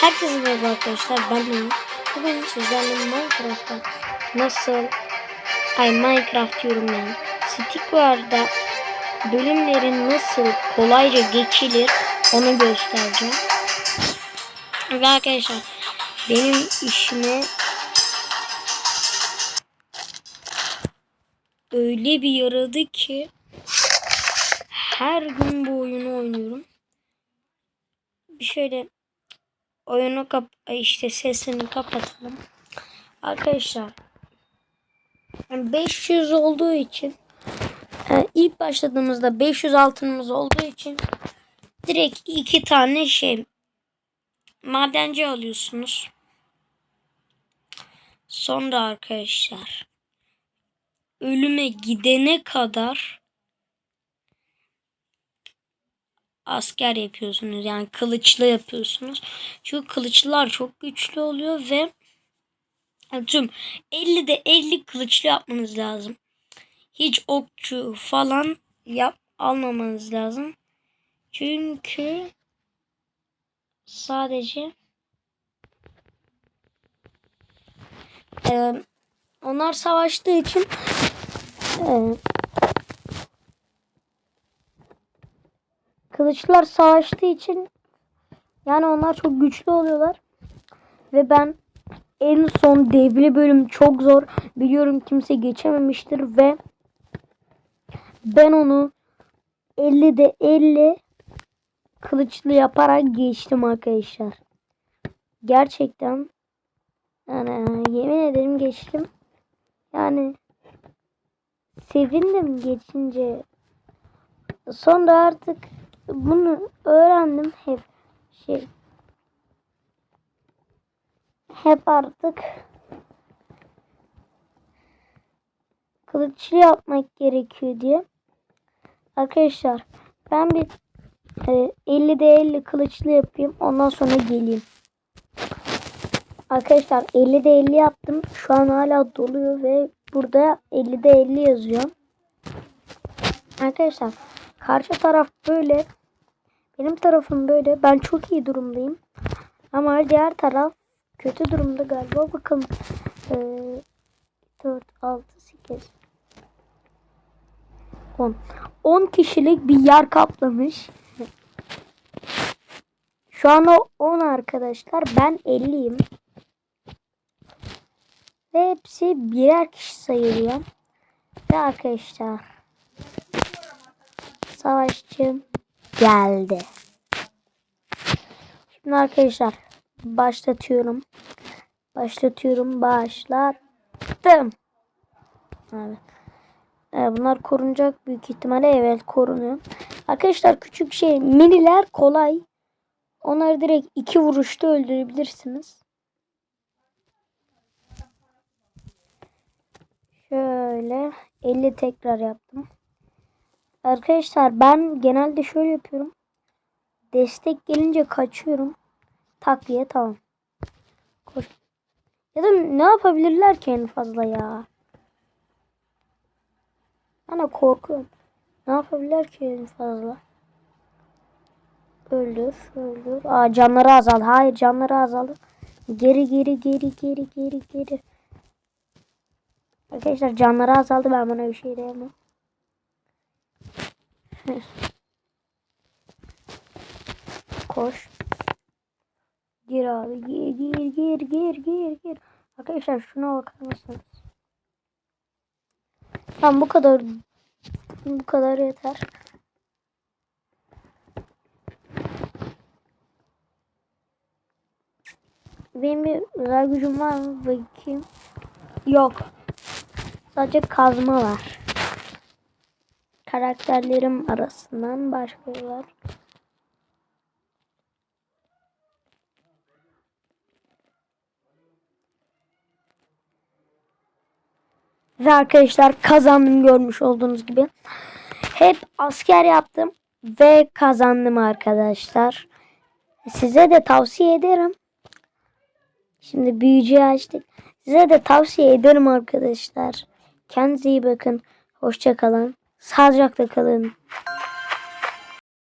Herkese merhaba arkadaşlar ben Ümit. Bugün sizlerle Minecraft'ta nasıl ay Minecraft diyorum yani. Sticker'da bölümlerin nasıl kolayca geçilir onu göstereceğim. Ve arkadaşlar benim işime öyle bir yaradı ki her gün bu oyunu oynuyorum. Bir şöyle oyunu kap işte sesini kapatalım. Arkadaşlar yani 500 olduğu için e, ilk başladığımızda 500 altınımız olduğu için direkt iki tane şey madenci alıyorsunuz. Sonra arkadaşlar ölüme gidene kadar asker yapıyorsunuz. Yani kılıçlı yapıyorsunuz. Çünkü kılıçlılar çok güçlü oluyor ve tüm 50'de 50 kılıçlı yapmanız lazım. Hiç okçu falan yap almamanız lazım. Çünkü sadece e, onlar savaştığı için e, Kılıçlar savaştığı için yani onlar çok güçlü oluyorlar. Ve ben en son devli bölüm çok zor. Biliyorum kimse geçememiştir ve ben onu 50'de 50 kılıçlı yaparak geçtim arkadaşlar. Gerçekten yani yemin ederim geçtim. Yani sevindim geçince. Sonra artık bunu öğrendim hep şey hep artık kılıçlı yapmak gerekiyor diye. Arkadaşlar ben bir e, 50'de 50 kılıçlı yapayım ondan sonra geleyim. Arkadaşlar 50'de 50 yaptım. Şu an hala doluyor ve burada 50'de 50 yazıyor. Arkadaşlar karşı taraf böyle benim tarafım böyle. Ben çok iyi durumdayım. Ama diğer taraf kötü durumda galiba. Bakın. Ee, 4, 6, 8, 10. 10 kişilik bir yer kaplamış. Şu an o 10 arkadaşlar. Ben 50'yim. Ve hepsi birer kişi sayılıyor. Ve arkadaşlar. Savaşçım geldi. Şimdi arkadaşlar başlatıyorum. Başlatıyorum. Başlattım. Evet. Ee, bunlar korunacak büyük ihtimalle. Evet korunuyor. Arkadaşlar küçük şey miniler kolay. Onları direkt iki vuruşta öldürebilirsiniz. Şöyle 50 tekrar yaptım. Arkadaşlar ben genelde şöyle yapıyorum. Destek gelince kaçıyorum. Takviye tamam. Koş. Ya da ne yapabilirler ki en fazla ya? Ana korkuyorum. Ne yapabilirler ki en fazla? Öldür, öldür. Aa canları azal. Hayır canları azaldı. Geri geri geri geri geri geri. Arkadaşlar canları azaldı ben buna bir şey diyemem. Koş. Gir abi. Gir gir gir gir gir gir. Arkadaşlar şuna bakar mısınız? Tamam bu kadar. Bu kadar yeter. Benim bir özel gücüm var mı? Bakayım. Yok. Sadece kazma var karakterlerim arasından başka var. Ve arkadaşlar kazandım görmüş olduğunuz gibi. Hep asker yaptım ve kazandım arkadaşlar. Size de tavsiye ederim. Şimdi büyücüyü açtık. Size de tavsiye ederim arkadaşlar. Kendinize iyi bakın. Hoşçakalın. Sağlıcakla kalın.